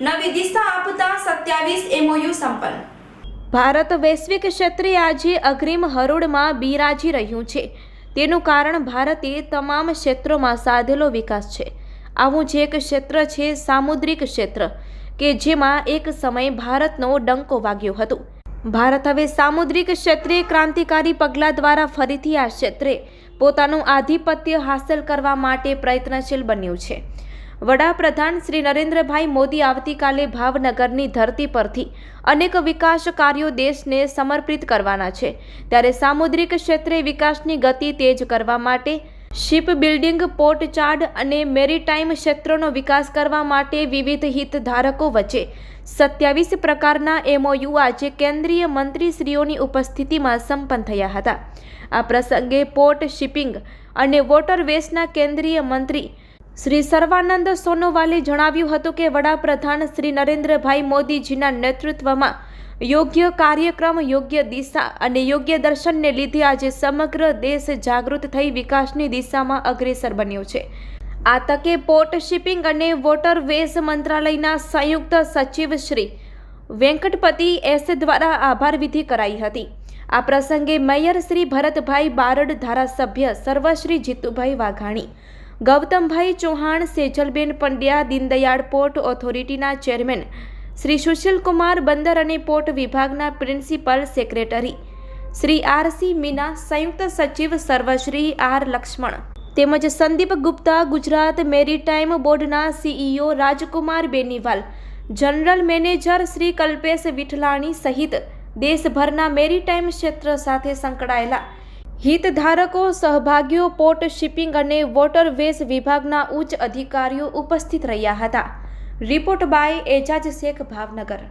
નવી દિશા આપતા સત્યાવીસ એમઓયુ સંપન્ન. ભારત વૈશ્વિક ક્ષેત્રે આજે અગ્રીમ હરોળમાં બિરાજી રહ્યું છે. તેનું કારણ ભારતે તમામ ક્ષેત્રોમાં સાધેલો વિકાસ છે. આવું જે એક ક્ષેત્ર છે સામુદ્રિક ક્ષેત્ર, કે જેમાં એક સમય ભારતનો ડંકો વાગ્યો હતો. ભારત હવે સામુદ્રિક ક્ષેત્રે ક્રાંતિકારી પગલાં દ્વારા ફરીથી આ ક્ષેત્રે પોતાનું આધિપત્ય હાંસલ કરવા માટે પ્રયત્નશીલ બન્યું છે. વડાપ્રધાન શ્રી નરેન્દ્રભાઈ મોદી આવતીકાલે ભાવનગરની ધરતી પરથી અનેક વિકાસ કાર્યો દેશને સમર્પિત કરવાના છે. ત્યારે સામુદ્રિક ક્ષેત્રે વિકાસની ગતિ તેજ કરવા માટે શિપ બિલ્ડિંગ, પોર્ટ ચાર્ડ અને મેરીટાઈમ ક્ષેત્રોનો વિકાસ કરવા માટે વિવિધ હિતધારકો વચ્ચે સત્યાવીસ પ્રકારના એમઓયુ આજે કેન્દ્રીય મંત્રીશ્રીઓની ઉપસ્થિતિમાં સંપન્ન થયા હતા. આ પ્રસંગે પોર્ટ શિપિંગ અને વોટરવેસના કેન્દ્રીય મંત્રી શ્રી સર્વાનંદ સોનોવાલે જણાવ્યું હતું કે વડાપ્રધાન શ્રી નરેન્દ્રભાઈ મોદીજીના નેતૃત્વમાં યોગ્ય કાર્યક્રમ, યોગ્ય દિશા અને યોગ્ય દર્શનને લીધે આજે સમગ્ર દેશ જાગૃત થઈ વિકાસની દિશામાં અગ્રેસર બન્યો છે. આ તકે પોર્ટ શિપિંગ અને વોટરવેઝ મંત્રાલયના સંયુક્ત સચિવ શ્રી વેંકટપતિ એસ દ્વારા આભાર વિધિ કરાઈ હતી. આ પ્રસંગે મેયર શ્રી ભરતભાઈ બારડ ધારાસભ્ય સર્વશ્રી જીતુભાઈ વાઘાણી ગૌતમભાઈ ચૌહાણ, સેજલબેન પંડ્યા, દીનદયાળ પોર્ટ ઓથોરિટીના ચેરમેન, શ્રી સુશીલકુમાર બંદર અને પોર્ટ વિભાગના principal secretary, Shri R C Meena, સંયુક્ત સચિવ સર્વશ્રી આર લક્ષ્મણ. તેમજ સંદીપ ગુપ્તા, ગુજરાત મેરીટાઈમ બોર્ડના CEO Rajkumar Beniwal, general manager Shri Kalpesh Vithlani સહિત દેશભરના મેરીટાઈમ ક્ષેત્ર સાથે સંકળાયેલા હિતધારકો, સહભાગીઓ, પોર્ટ શિપિંગ અને વોટરવેઝ વિભાગના ઉચ્ચ અધિકારીઓ ઉપસ્થિત રહ્યા હતા. Report by Ejaz Shaikh, Bhavnagar.